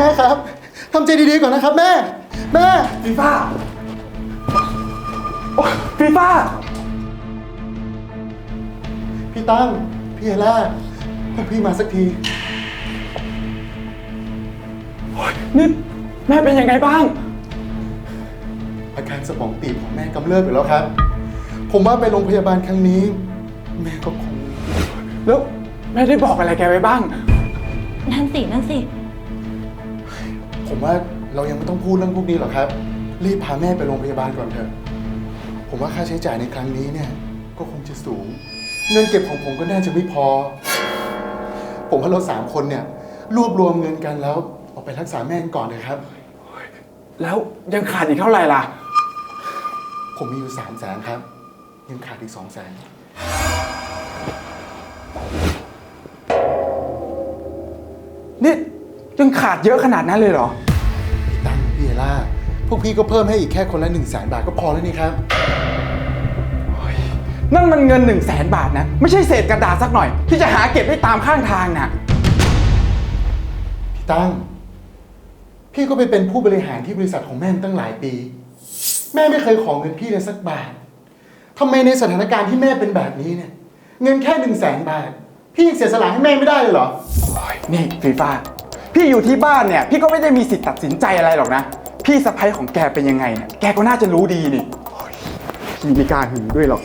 แม่ครับทำใจดีๆก่อนนะครับ แม่ แม่ฟีฟ่าโอ๊ยฟีฟ่าพี่ตั้ง พี่เอล่าพวกพี่มาสักทีนี่แม่เป็นยังไงบ้าง อาการสมองตีบของแม่กำเริบอยู่แล้วครับ ผมว่าไปโรงพยาบาลครั้งนี้ แม่ก็คงแล้วแม่ได้บอกอะไรแกไว้บ้าง นั่นสิ นั่นสิ ผมว่าเรายังไม่ต้องพูดเรื่องพวกนี้หรอกครับ รีบพาแม่ไปโรงพยาบาลก่อนเถอะ ผมว่าค่าใช้จ่ายในครั้งนี้เนี่ย ก็คงจะสูง เงินเก็บของผมก็น่าจะไม่พอ ผมว่าเราสามคนเนี่ย รวบรวมเงินกันแล้วออกไปรักษาแม่กันก่อนเลยครับ แล้วยังขาดอีกเท่าไหร่ล่ะ ผมมีอยู่สามแสนครับ ยังขาดอีกสองแสนนี่ ยังขาดเยอะขนาดนั้นเลยเหรอ พี่ตั้งพี่เอล่าพวกพี่ก็เพิ่มให้อีกแค่คนละหนึ่งแสนบาทก็พอแล้วนี่ครับ นั่นมันเงิน1นึ่งแสนบาทนะ ไม่ใช่เศษกระดาษสักหน่อย ที่จะหาเก็บได้ตามข้างทางน่ะ พี่ตั้ง พี่ก็ไปเป็นผู้บริหารที่บริษัทของแม่มาตั้งหลายปี แม่ไม่เคยขอเงินพี่เลยสักบาททำไมในสถานการณ์ที่แม่เป็นแบบนี้เนี่ย เงินแค่หนึ่งแสนบาท พี่ยังเสียสละให้แม่ไม่ได้เลยเหรอ นี่ฟีฟ่า พี่อยู่ที่บ้านเนี่ย พี่ก็ไม่ได้มีสิทธิ์ตัดสินใจอะไรหรอกนะ พี่สะพ้ยของแกเป็นยังไงเนี่ยแกก็น่าจะรู้ดีนี่โอ้ยพี่ไม่กล้าหึงด้วยหรอก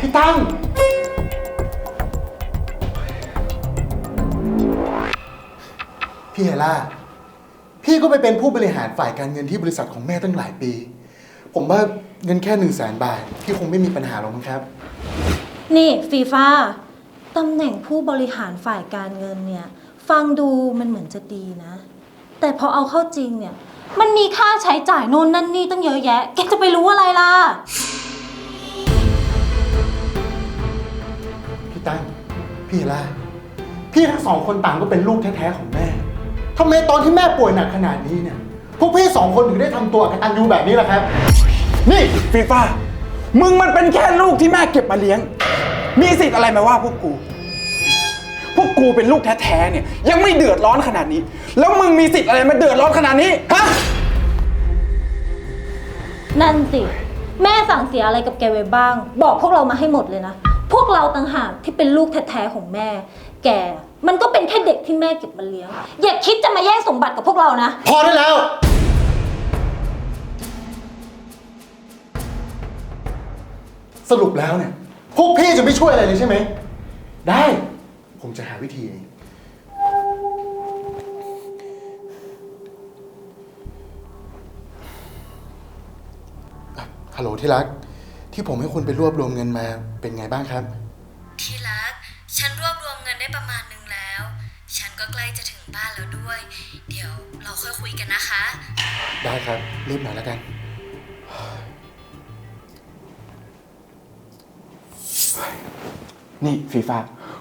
พี่ตั้งพี่เฮล่า พี่ก็ไปเป็นผู้บริหารฝ่ายการเงินที่บริษัทของแม่ตั้งหลายปี ผมว่าเงินแค่หนึ่งแสนบาท พี่คงไม่มีปัญหาหรอกมั้งครับ นี่ฟีฟ่าตำแหน่งผู้บริหารฝ่ายการเงินเนี่ย ฟังดูมันเหมือนจะดีนะ แต่พอเอาเข้าจริงเนี่ย มันมีค่าใช้จ่ายโน่นนั่นนี่ตั้งเยอะแยะ แกจะไปรู้อะไรล่ะ พี่ตั้งพี่เฮล่าพี่ทั้งสองคนต่างก็เป็นลูกแท้ๆของแม่ทำไมตอนที่แม่ป่วยหนักขนาดนี้เนี่ย พวกพี่สองคนถึงได้ทำตัวกตัญญูแบบนี้ล่ะครับ นี่ฟีฟ่ามึงมันเป็นแค่ลูกที่แม่เก็บมาเลี้ยง มีสิทธิ์อะไรมาว่าพวกกูพ วกกูเป็นลูกแท้ๆเนี่ยยังไม่เดือดร้อนขนาดนี้ แล้วมึงมีสิทธิ์อะไรมาเดือดร้อนขนาดนี้ฮะนั่นสิ แม่สั่งเสียอะไรกับแกไว้บ้าง บอกพวกเรามาให้หมดเลยนะ พวกเราต่างหากที่เป็นลูกแท้ๆของแม่ แกมันก็เป็นแค่เด็กที่แม่เก็บมาเลี้ยงอย่าคิดจะมาแย่งสมบัติกับพวกเรานะ พอได้แล้ว สรุปแล้วเนี่ยพวกพี่จะไม่ช่วยอะไรเลยใช่ไหม ได้ ผมจะหาวิธีเองอะฮัลโหลที่รัก ที่ผมให้คุณไปรวบรวมเงินมาเป็นไงบ้างครับ ที่รัก ฉันรวบรวมเงินได้ประมาณหนึ่งแล้ว ฉันก็ใกล้จะถึงบ้านแล้วด้วย เดี๋ยวเราค่อยคุยกันนะคะ ได้ครับรีบหน่อยแล้วกัน นี่ฟีฟ่า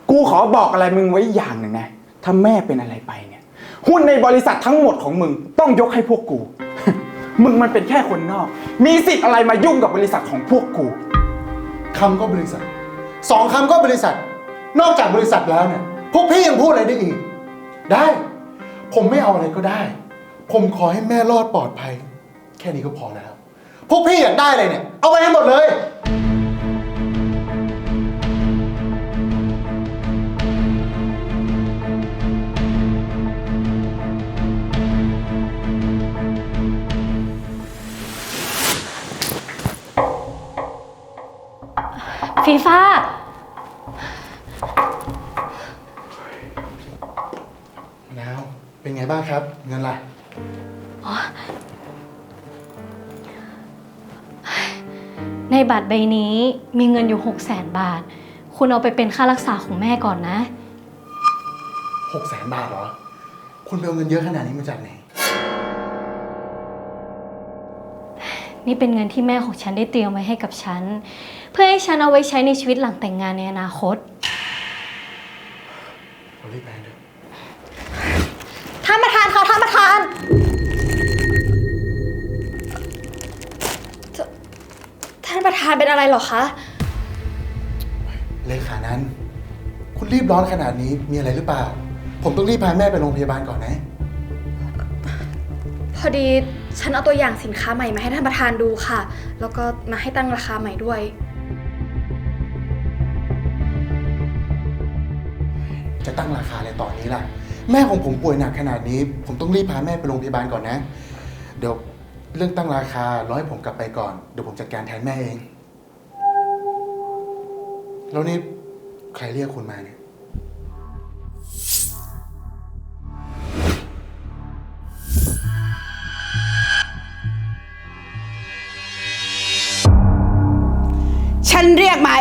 กูขอบอกอะไรมึงไว้อย่างหนึ่งนะ ถ้าแม่เป็นอะไรไปเนี่ย หุ้นในบริษัททั้งหมดของมึงต้องยกให้พวกกู มึงมันเป็นแค่คนนอก มีสิทธิ์อะไรมายุ่งกับบริษัทของพวกกู คำก็บริษัท สองคำก็บริษัท นอกจากบริษัทแล้วเนี่ย พวกพี่ยังพูดอะไรได้อีก ได้ ผมไม่เอาอะไรก็ได้ ผมขอให้แม่รอดปลอดภัย แค่นี้ก็พอแล้ว พวกพี่อยากได้อะไรเนี่ย เอาไปให้หมดเลย ฟีฟ่าแล้วเป็นไงบ้างครับ เงินล่ะ ในบัตรใบนี้มีเงินอยู่ 6 0แสนบาท คุณเอาไปเป็นค่ารักษาของแม่ก่อนนะ หกแสนบาทเหรอ คุณไปเอาเงินเยอะขนาดนี้มาจากไหน นี่เป็นเงินที่แม่ของฉันได้เตรียมไว้ให้กับฉัน เพื่อให้ฉันเอาไว้ใช้ในชีวิตหลังแต่งงานในอนาคต เรารีบไปกันเถอะท่านประธานเขาท่านประธาน ท่านประธานเป็นอะไรเหรอคะ เลขานั้น คุณรีบร้อนขนาดนี้มีอะไรหรือเปล่า ผมต้องรีบพาแม่ไปโรงพยาบาลก่อนนะ พอดี ฉันเอาตัวอย่างสินค้าใหม่มาให้ท่านประธานดูค่ะ แล้วก็มาให้ตั้งราคาใหม่ด้วย จะตั้งราคาอะไรตอนนี้ล่ะ แม่ของผมป่วยหนักขนาดนี้ ผมต้องรีบพาแม่ไปโรงพยาบาลก่อนนะ เดี๋ยวเรื่องตั้งราคารอให้ผมกลับไปก่อน เดี๋ยวผมจัดการแทนแม่เอง แล้วนี่ใครเรียกคุณมาเนี่ย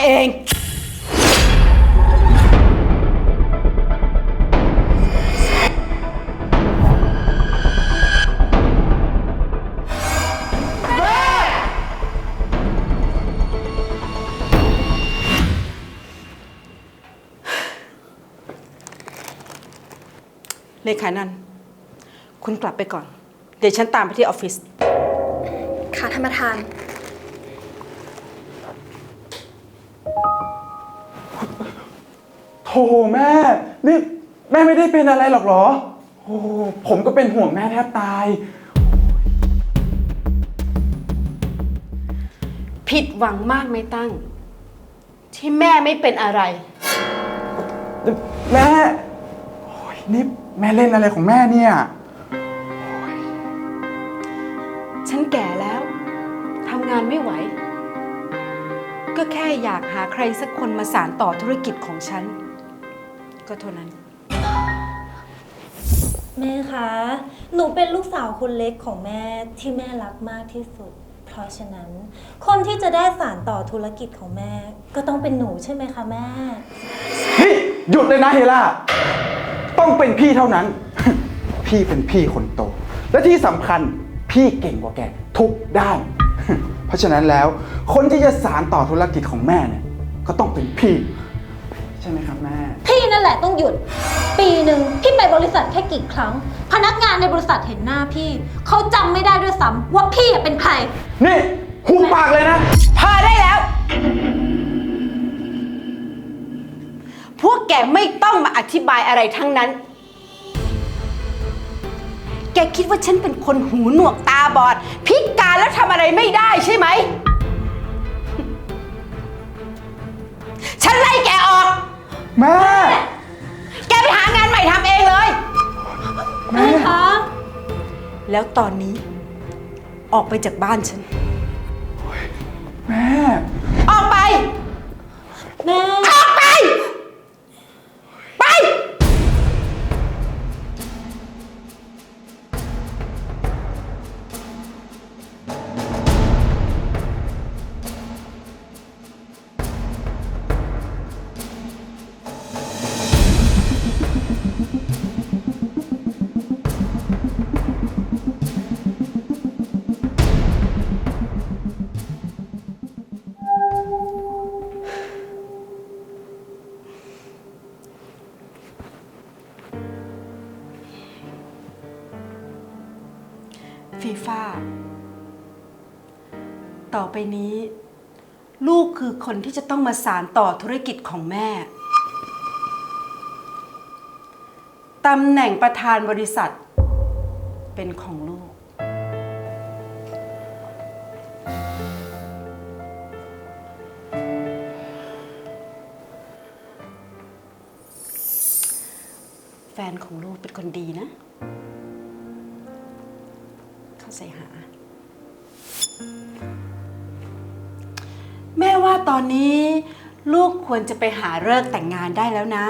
เอง เลขานันคุณกลับไปก่อน เดี๋ยวฉันตามไปที่ออฟฟิศ ค่ะท่านประธาน โธ่แม่ นี่แม่ไม่ได้เป็นอะไรหรอกเหรอ โอ้ผมก็เป็นห่วงแม่แทบตาย ผิดหวังมากไหมตั้ง ที่แม่ไม่เป็นอะไร แม่โอ้ยนี่แม่เล่นอะไรของแม่เนี่ย ฉันแก่แล้วทำงานไม่ไหว ก็แค่อยากหาใครสักคนมาสานต่อธุรกิจของฉัน ก็เท่านั้น แม่คะ หนูเป็นลูกสาวคนเล็กของแม่ที่แม่รักมากที่สุด เพราะฉะนั้น คนที่จะได้สานต่อธุรกิจของแม่ ก็ต้องเป็นหนูใช่ไหมคะแม่ นี่หยุดเลยนะเฮล่า ต้องเป็นพี่เท่านั้น พี่เป็นพี่คนโต และที่สำคัญพี่เก่งกว่าแกทุกด้าน เพราะฉะนั้นแล้ว คนที่จะสารต่อธุรกิจของแม่เนี่ย ก็ต้องเป็นพี่ ใช่ไหมครับแม่ พี่ นั่นแหละต้องหยุด ปีหนึ่งพี่ไปบริษัทแค่กี่ครั้ง พนักงานในบริษัทเห็นหน้าพี่ เขาจำไม่ได้ด้วยซ้ำว่าพี่เป็นใคร นี่หุบปากเลยนะ พอได้แล้ว พวกแกไม่ต้องมาอธิบายอะไรทั้งนั้น แกคิดว่าฉันเป็นคนหูหนวกตาบอด พิการแล้วทำอะไรไม่ได้ใช่ไหม ฉันไล่แกออก แม่ แกไปหางานใหม่ทำเองเลยแม่คะแล้วตอนนี้ ออกไปจากบ้านฉัน แม่ ออกไป แม่ ต่อไปนี้ ลูกคือคนที่จะต้องมาสารต่อธุรกิจของแม่ตำแหน่งประธานบริษัท เป็นของลูก แฟนของลูกเป็นคนดีนะ เข้าใจหาแม่ว่า ตอนนี้ ลูกควรจะไปหาเลิกษ์แต่งงานได้แล้วนะ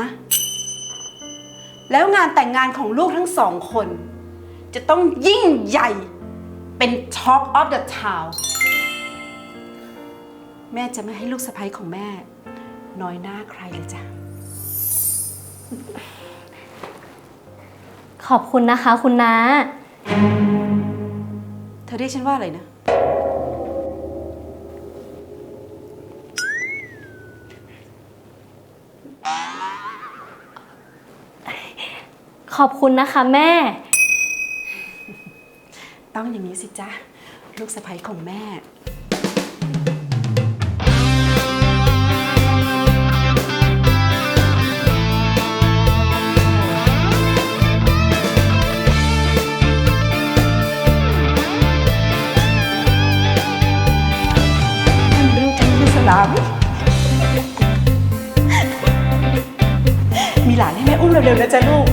แล้วงานแต่งงานของลูกทั้งสองคน จะต้องยิ่งใหญ่เป็น Talk of the Town แม่จะไม่ให้ลูกสะใภ้ของแม่ น้อยหน้าใครเลยจ้ะ ขอบคุณนะคะ คุณน้า เธอเรียกฉันว่าอะไรนะ ขอบคุณนะคะแม่ ต้องอย่างนี้สิจ๊ะ ลูกสะใภ้ของแม่ รู้กันคือสลามมีหลานให้แม่อุ้มเร็วๆนะจ๊ะลูก